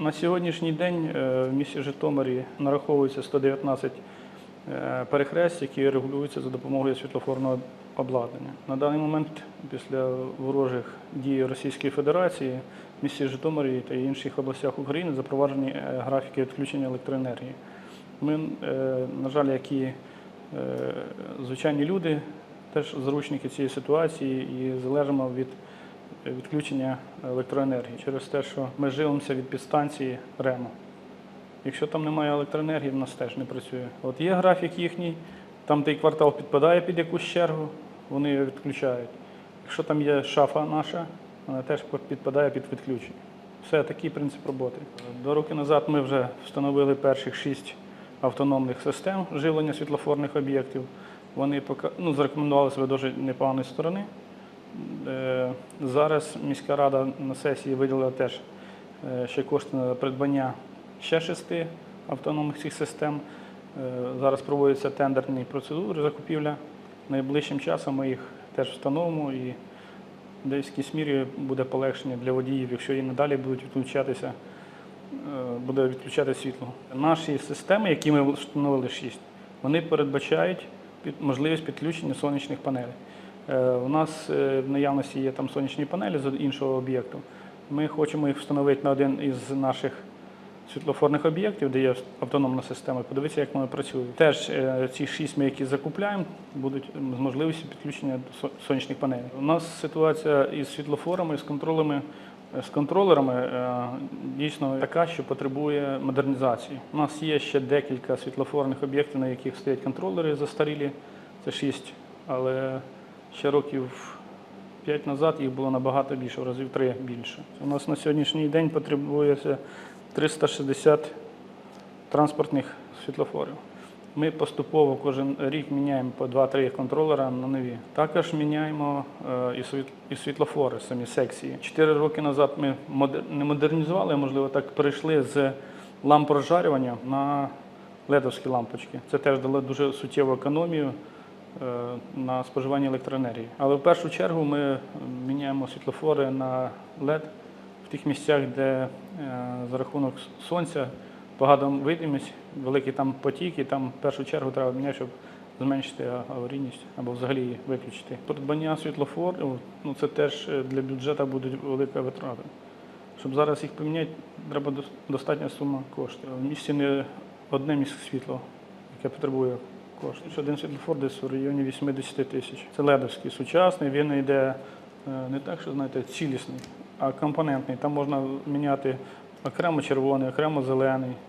На сьогоднішній день е, в місті Житомирі нараховується 119 е, перехрест, які регулюються за допомогою світлофорного обладнання. На даний момент, після ворожих дій Російської Федерації, в місті Житомирі та інших областях України запроваджені е, графіки відключення електроенергії. Ми, на жаль, як і е, звичайні люди, теж заручники цієї ситуації і залежимо від відключення електроенергії через те, що ми живемося від підстанції РЕМО. Якщо там немає електроенергії, в нас теж не працює. От є графік їхній, там той квартал підпадає під якусь чергу, вони його відключають. Якщо там є шафа наша, вона теж підпадає під відключення. Все, такий принцип роботи. Два роки назад ми вже встановили перших шість автономних систем живлення світлофорних об'єктів. Вони ну, зарекомендували себе дуже непоганої сторони. Е, Зараз міська рада на сесії виділила теж е, ще кошти на придбання ще шести автономних цих систем. Е, Зараз проводяться тендерні процедури закупівля. Найближчим часом ми їх теж встановимо і в деякій мірі буде полегшення для водіїв, якщо і надалі будуть відключатися, буде відключати світло. Наші системи, які ми встановили 6, вони передбачають можливість підключення сонячних панелей. Е, У нас е, в наявності є там сонячні панелі з іншого об'єкту. Ми хочемо їх встановити на один із наших світлофорних об'єктів, де є автономна система, подивитися, як вони працюють. Теж е, ці шість ми, які закупляємо, будуть з можливістю підключення до сонячних панелей. У нас ситуація із світлофорами, з контролями. З контролерами дійсно така, що потребує модернізації. У нас є ще декілька світлофорних об'єктів, на яких стоять контролери застарілі. Це шість, але ще років п'ять назад їх було набагато більше, в разів три більше. У нас на сьогоднішній день потребується 360 транспортних світлофорів. Ми поступово кожен рік міняємо по 2-3 контролера на нові. Також міняємо е, і світлофори, самі секції. Чотири роки назад ми не модернізували, а можливо так перейшли з ламп розжарювання на ледовські лампочки. Це теж дало дуже суттєву економію на споживання електроенергії. Але в першу чергу ми міняємо світлофори на LED в тих місцях, де е, за рахунок сонця погана видимість, великий там потік, і там в першу чергу треба міняти, щоб зменшити аварійність або взагалі її виключити. Придбання світлофорів ну це теж е, для бюджету буде велика витрата. Щоб зараз їх поміняти, треба достатня сума коштів. В місті не одне міське світло, яке потребує коштів. Один світлофор десь в районі 80 тисяч. Це ледовський, сучасний, він йде е, не так, що знаєте, цілісний, а компонентний. Там можна міняти окремо червоний, окремо зелений.